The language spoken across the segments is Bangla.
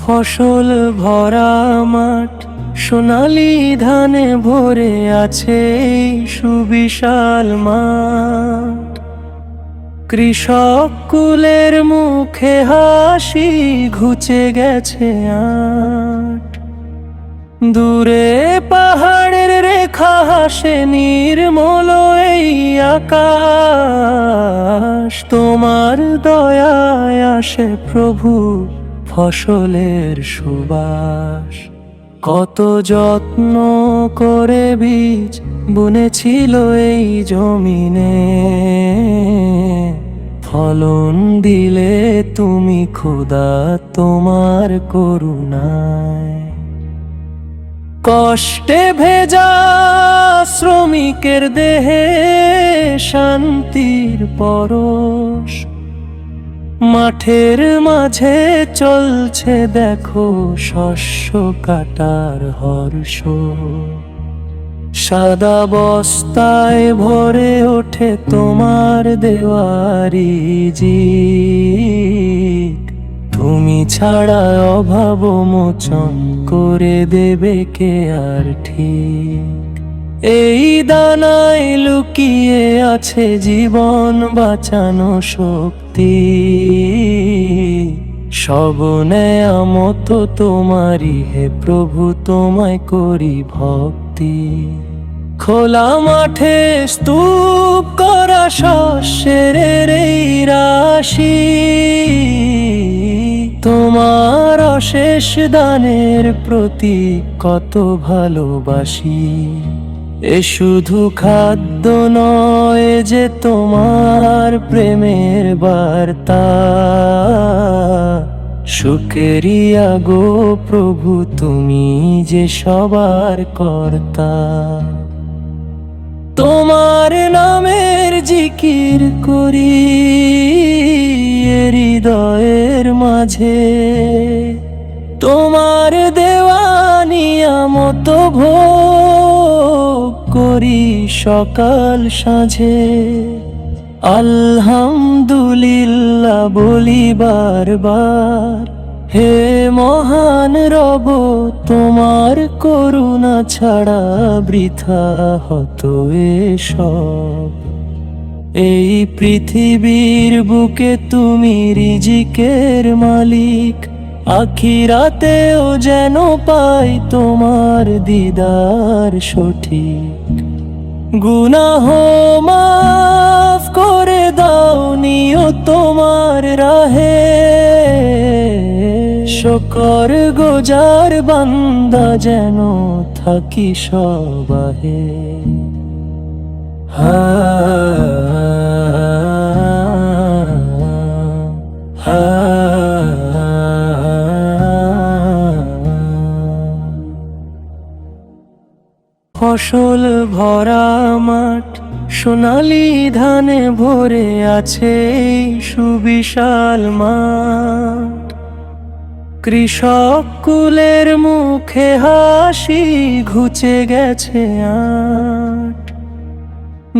ফসল ভরা মাঠ সোনালি ধানে ভরে আছে সুবিশাল মাঠ। কৃষক কুলের মুখে হাসি ঘুচে গেছে আট। দূরে পাহাড়ের রেখা হাসে নির্মল এই আকাশ। তোমার দয়ায় আসে প্রভু ফসলের সুবাস। কত যত্ন করে বীজ বুনেছিল এই জমিনে। ফলন দিলে তুমি খোদা তোমার করুণায়। কষ্টে ভেজা শ্রমিকের দেহে শান্তির পরশ মাঠের মাঝে চলছে দেখো শস্য কাটার হর্ষ। সাদা বস্তায় ভরে ওঠে তোমার দেওয়ারি জি তুমি ছাড়া অভাব মোচন করে দেবে কে আর ঠিক? এই দানায় লুকিয়ে আছে জীবন বাঁচানো শক্তি। সব নেয়ামত তোমারই হে প্রভু, তোমায় করি ভক্তি। খোলা মাঠে স্তূপ করা শস্যের এই রাশি। তোমার অশেষ দানের প্রতি কত ভালোবাসি। এ শুধু খাদ্য নয় যে তোমার প্রেমের বার্তা। সুকেরিয়া গো প্রভু, তুমি যে সবার কর্তা। তোমার নামের জিকির করি হৃদয়ের মাঝে। তোমার দেওয়া নিয়ামত ভোগ করি সকাল সাঁঝে। আলহামদুলিল্লাহ বলি বারবার, হে মহান রব, তোমার করুণা ছাড়া বৃথা হতো এসব। এই পৃথিবীর বুকে তুমি রিজিকের মালিক আখিরাতেও যেন পাই তোমার দিদার সঠিক। গুনাহ মাফ করে দাও নিও তোমার রাহে। শকর গোজার বান্দা যেন থাকি সবাহে। হা হা ফসল ভরা মাঠ, সোনালি ধানে ভরে আছে সুবিশাল মাঠ। কৃষক কুলের মুখে হাসি ঘুচে গেছে আট।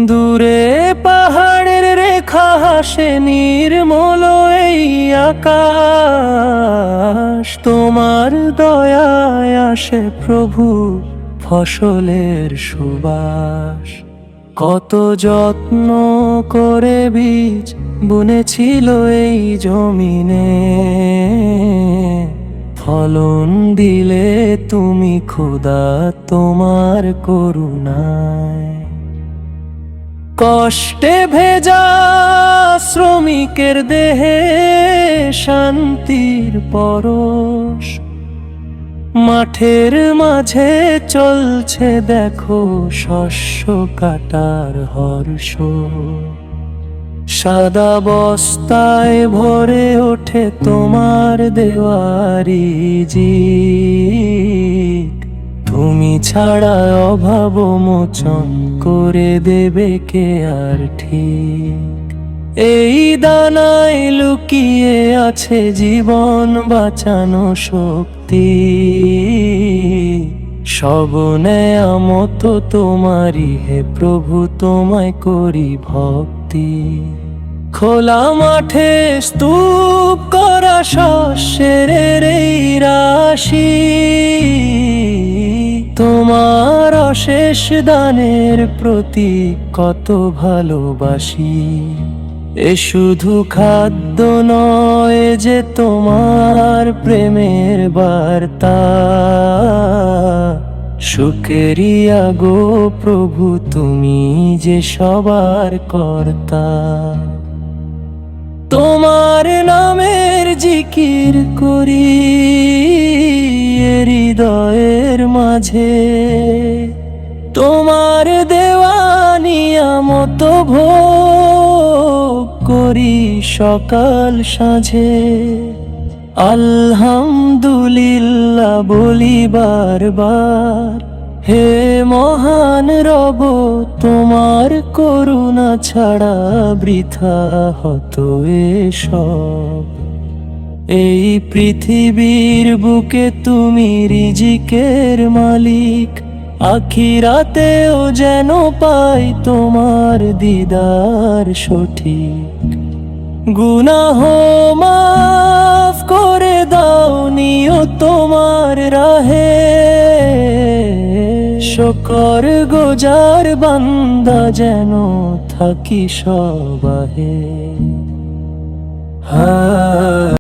দূরে পাহাড়ের রেখা হাসে নির্মল এই আকাশ। তোমার দয়ায় আসে প্রভু ফসলের সুবাস। কত যত্ন করে বীজ বুনেছিল এই জমিনে। ফলন দিলে তুমি খোদা তোমার করুণায়। কষ্টে ভেজা শ্রমিকের দেহে শান্তির পরশ। মাঠের মাঝে চলছে দেখো শস্য কাটার হর্ষ। সাদা বস্তায় ভরে ওঠে তোমার দেওয়ারি জি তুমি ছাড়া অভাব মোচন করে দেবে কে আর ঠিক? এই দানায় লুকিয়ে আছে জীবন বাঁচানো শক্তি। সব নেয়ামত তোমারই হে প্রভু, তোমায় করি ভক্তি। খোলা মাঠে স্তূপ করা শস্যের এই রাশি। তোমার অশেষ দানের প্রতি কত ভালোবাসি। এ শুধু খাদ্য নয় যে তোমার প্রেমের বার্তা। সুকেরিয়া গো প্রভু, তুমি যে সবার কর্তা। তোমার নামের জিকির করি হৃদয়ের মাঝে। তোমার দেওয়া নিয়ামত ভোগ করি সকাল সাঁঝে। আলহামদুলিল্লাহ বলি বারবার, হে মহান রব, তোমার করুণা ছাড়া বৃথা হতো এসব। এই পৃথিবীর বুকে তুমি রিজিকের মালিক, আখিরাতেও যেন পাই তোমার দিদার সঠিক। গুনাহ মাফ করে দাও নিও তোমার রাহে। শকর গোজার বান্দা যেন থাকি সবাহে। হা